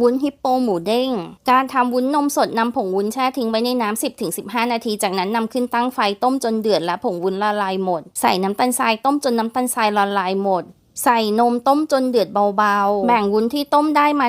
วุ้นฮิปโปหมูเด้ง การทำวุ้นนมสดนำผงวุ้นแช่ทิ้งไว้ในน้ำ 10-15 นาที จากนั้นนำขึ้นตั้งไฟต้มจนเดือดและผงวุ้นละลายหมด ใส่น้ำตาลทรายต้มจนน้ำตาลทรายละลายหมด ใส่นมต้มจนเดือดเบาๆ แบ่งวุ้นที่ต้มได้มา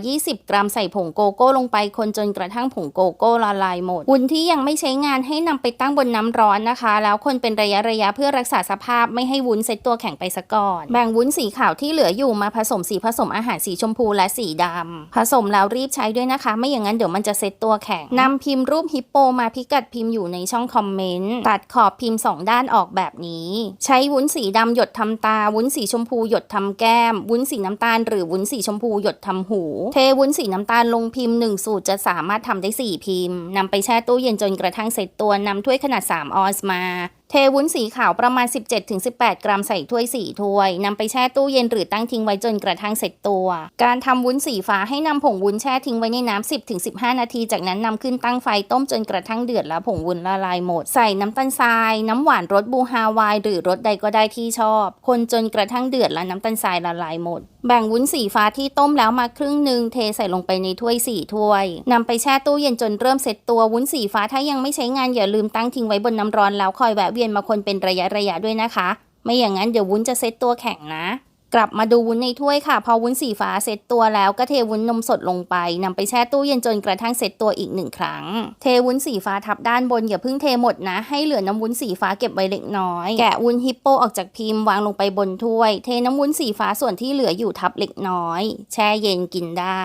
120 กรัมใส่ผงโกโก้ลงไปคนจนกระทั่งผงโกโก้ละลายหมด วุ้นที่ยังไม่ใช้งานให้นำไปตั้งบนน้ำร้อนนะคะ แล้วคนเป็นระยะระยะๆเพื่อรักษาสภาพไม่ให้วุ้นเซตตัวแข็งไปซะก่อน แบ่งวุ้นสีขาวที่เหลืออยู่มาผสมสีผสมอาหารสีชมพูและสีดำผสมแล้วรีบใช้ด้วยนะคะ ไม่อย่างนั้นเดี๋ยวมันจะเซตตัวแข็งนำพิมพ์รูปฮิปโปมาพิกัดพิมพ์อยู่ในช่องคอมเมนต์ตัดขอบพิมพ์สองด้านออกแบบนี้ ใช้วุ้นสีดำหยดทำตาวุ้นสีชมพูหยดทำแก้ม วุ้นสีน้ำตาลหรือวุ้นสีชมพูหยดทำหู เทวุ้นสีน้ำตาลลงพิมพ์หนึ่งสูตรจะสามารถทำได้สี่พิมพ์นำไปแช่ตู้เย็นจนกระทั่งเสร็จตัวนำถ้วยขนาด 3 ออนซ์มา เทวุ้นสีขาวประมาณ 17-18 กรัมใส่ถ้วย 4 ถ้วยนำไปแช่ตู้เย็นหรือตั้งทิ้งไว้จนกระทั่งเสร็จตัว การทำวุ้นสีฟ้าให้นำผงวุ้นแช่ทิ้งไว้ในน้ำ10-15 นาที จากนั้นนำขึ้นตั้งไฟต้มจนกระทั่งเดือดแล้วผงวุ้นละลายหมด ใส่น้ำตาลทราย น้ำหวานรสบูฮาวาย หรือรสใดก็ได้ที่ชอบ คนจนกระทั่งเดือดและน้ำตาลทรายละลายหมด แบ่งวุ้นสีฟ้าที่ต้มแล้วมาครึ่งหนึ่งเทใส่ลงไปในถ้วยสี่ถ้วยนำไปแช่ตู้เย็นจนเริ่มเสร็จตัววุ้นสีฟ้าถ้ายังไม่ใช้งานอย่าลืมตั้งทิ้งไว้บนน้ำร้อนแล้วคอยแวะเวียนมาคนเป็นระยะระยะด้วยนะคะ ไม่อย่างนั้นเดี๋ยววุ้นจะเซตตัวแข็งนะ กลับมาดูวุ้นในถ้วยค่ะ พอวุ้นสีฟ้าเซตตัวแล้วก็เทวุ้นนมสดลงไปนำไปแช่ตู้เย็นจนกระทั่งเซตตัวอีกหนึ่งครั้ง เทวุ้นสีฟ้าทับด้านบนอย่าเพิ่งเทหมดนะ ให้เหลือน้ำวุ้นสีฟ้าเก็บไว้เล็กน้อย แกะวุ้นฮิปโปออกจากพิมพ์วางลงไปบนถ้วย เทน้ำวุ้นสีฟ้าส่วนที่เหลืออยู่ทับเล็กน้อย แช่เย็นกินได้